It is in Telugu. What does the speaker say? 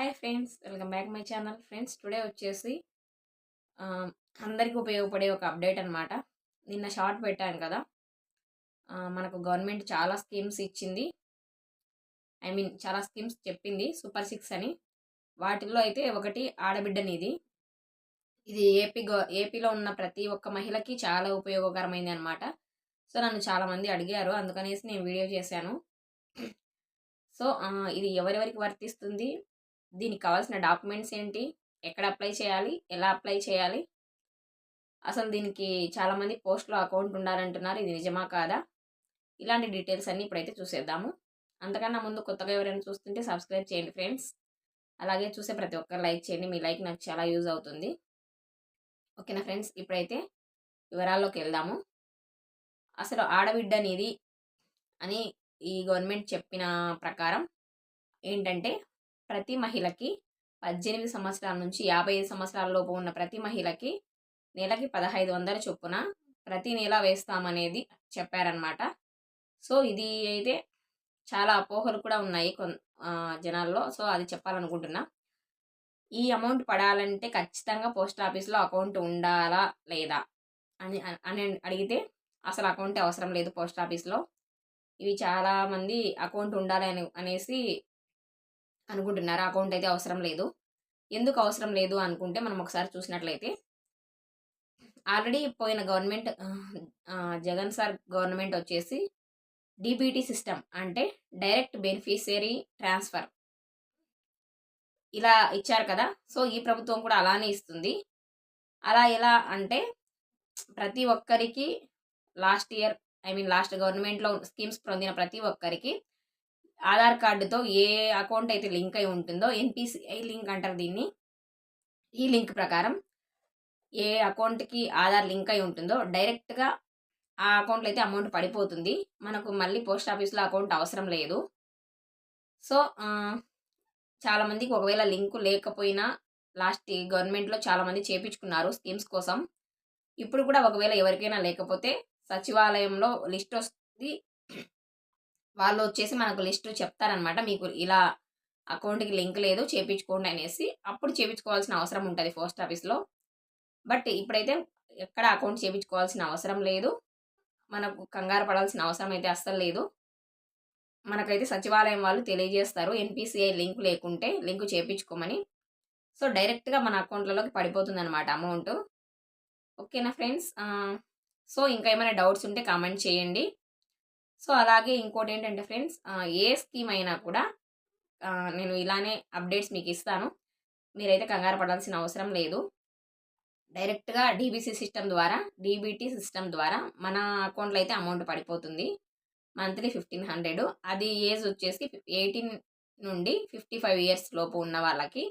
Hi friends welcome back my channel. Friends today వచ్చేసి అందరికీ ఉపయోగపడే ఒక అప్డేట్ అనమాట నిన్న షార్ట్ పెట్టాను కదా. మనకు గవర్నమెంట్ చాలా స్కీమ్స్ ఇచ్చింది. ఐ మీన్ చాలా స్కీమ్స్ చెప్పింది సూపర్ సిక్స్ అని. వాటిల్లో అయితే ఒకటి ఆడబిడ్డనిది. ఇది ఏపీ ఏపీలో ఉన్న ప్రతి ఒక్క మహిళకి చాలా ఉపయోగకరమైంది అనమాట సో నన్ను చాలామంది అడిగారు. అందుకనేసి నేను వీడియో చేశాను. సో ఇది ఎవరెవరికి వర్తిస్తుంది? దీనికి కావాల్సిన డాక్యుమెంట్స్ ఏంటి? ఎక్కడ అప్లై చేయాలి? ఎలా అప్లై చేయాలి? అసలు దీనికి చాలామంది పోస్ట్లో అకౌంట్ ఉండాలంటున్నారు. ఇది నిజమా కాదా? ఇలాంటి డీటెయిల్స్ అన్నీ ఇప్పుడైతే చూసేద్దాము. అంతకన్నా ముందు కొత్తగా ఎవరైనా చూస్తుంటే సబ్స్క్రైబ్ చేయండి ఫ్రెండ్స్. అలాగే చూసే ప్రతి ఒక్కరు లైక్ చేయండి. మీ లైక్ నాకు చాలా యూజ్ అవుతుంది. ఓకేనా ఫ్రెండ్స్? ఇప్పుడైతే వివరాల్లోకి వెళ్దాము. అసలు ఆడబిడ్డ అనేది అని ఈ గవర్నమెంట్ చెప్పిన ప్రకారం ఏంటంటే ప్రతి మహిళకి పద్దెనిమిది సంవత్సరాల నుంచి యాభై ఐదు సంవత్సరాల లోపు ఉన్న ప్రతి మహిళకి నెలకి పదహైదు వందల చొప్పున ప్రతి నెల వేస్తామనేది చెప్పారనమాట సో ఇది అయితే చాలా అపోహలు కూడా ఉన్నాయి కొ జనాల్లో. సో అది చెప్పాలనుకుంటున్నా. ఈ అమౌంట్ పడాలంటే ఖచ్చితంగా పోస్ట్ ఆఫీస్లో అకౌంట్ ఉండాలా లేదా అని అని అడిగితే అసలు అకౌంట్ అవసరం లేదు పోస్ట్ ఆఫీస్లో. ఇవి చాలామంది అకౌంట్ ఉండాలి అని అనేసి అనుకుంటున్నారు? అకౌంట్ అయితే అవసరం లేదు. ఎందుకు అవసరం లేదు అనుకుంటే మనం ఒకసారి చూసినట్లయితే ఆల్రెడీ పోయిన గవర్నమెంట్ జగన్ సార్ గవర్నమెంట్ వచ్చేసి డిబిటీ సిస్టమ్ అంటే డైరెక్ట్ బెనిఫిషియరీ ట్రాన్స్ఫర్. ఇలా ఇచ్చారు కదా. సో ఈ ప్రభుత్వం కూడా అలానే ఇస్తుంది. అలా ఎలా అంటే ప్రతి ఒక్కరికి last year I mean last గవర్నమెంట్లో స్కీమ్స్ పొందిన ప్రతి ఒక్కరికి ఆధార్ కార్డుతో ఏ అకౌంట్ అయితే లింక్ అయి ఉంటుందో ఎన్పిసిఐ లింక్ అంటారు దీన్ని. ఈ లింక్ ప్రకారం ఏ అకౌంట్కి ఆధార్ లింక్ అయి ఉంటుందో డైరెక్ట్గా ఆ అకౌంట్లో అయితే అమౌంట్ పడిపోతుంది. మనకు మళ్ళీ పోస్ట్ ఆఫీస్లో అకౌంట్ అవసరం లేదు. సో చాలామందికి ఒకవేళ లింకు లేకపోయినా లాస్ట్ గవర్నమెంట్లో చాలామంది చేపించుకున్నారు స్కీమ్స్ కోసం. ఇప్పుడు కూడా ఒకవేళ ఎవరికైనా లేకపోతే సచివాలయంలో లిస్ట్ వస్తుంది. వాళ్ళు వచ్చేసి మనకు లిస్ట్ చెప్తారనమాట. మీకు ఇలా అకౌంట్కి లింక్ లేదు చేపించుకోండి అనేసి అప్పుడు చేపించుకోవాల్సిన అవసరం ఉంటుంది పోస్ట్ ఆఫీస్లో. బట్ ఇప్పుడైతే ఎక్కడ అకౌంట్ చేపించుకోవాల్సిన అవసరం లేదు. మనకు కంగారు పడాల్సిన అవసరం అయితే అస్సలు లేదు. మనకైతే సచివాలయం వాళ్ళు తెలియజేస్తారు ఎన్పిసిఐ లింక్ లేకుంటే లింక్ చేపించుకోమని సో డైరెక్ట్గా మన అకౌంట్లలోకి పడిపోతుంది అనమాట అమౌంట్. ఓకేనా ఫ్రెండ్స్? సో ఇంకా ఏమైనా డౌట్స్ ఉంటే కామెంట్ చేయండి. సో అలాగే ఇంకోటి ఏంటంటే ఫ్రెండ్స్ ఏ స్కీమ్ అయినా కూడా నేను ఇలానే అప్డేట్స్ మీకు ఇస్తాను. మీరైతే కంగారు పడాల్సిన అవసరం లేదు. డైరెక్ట్గా డీబీసీ సిస్టమ్ ద్వారా డీబీటీ సిస్టమ్ ద్వారా మన అకౌంట్లో అయితే అమౌంట్ పడిపోతుంది. Monthly fifteen hundred. అది ఏజ్ వచ్చేసి ఎయిటీన్ నుండి ఫిఫ్టీ ఫైవ్ ఇయర్స్ లోపు ఉన్న వాళ్ళకి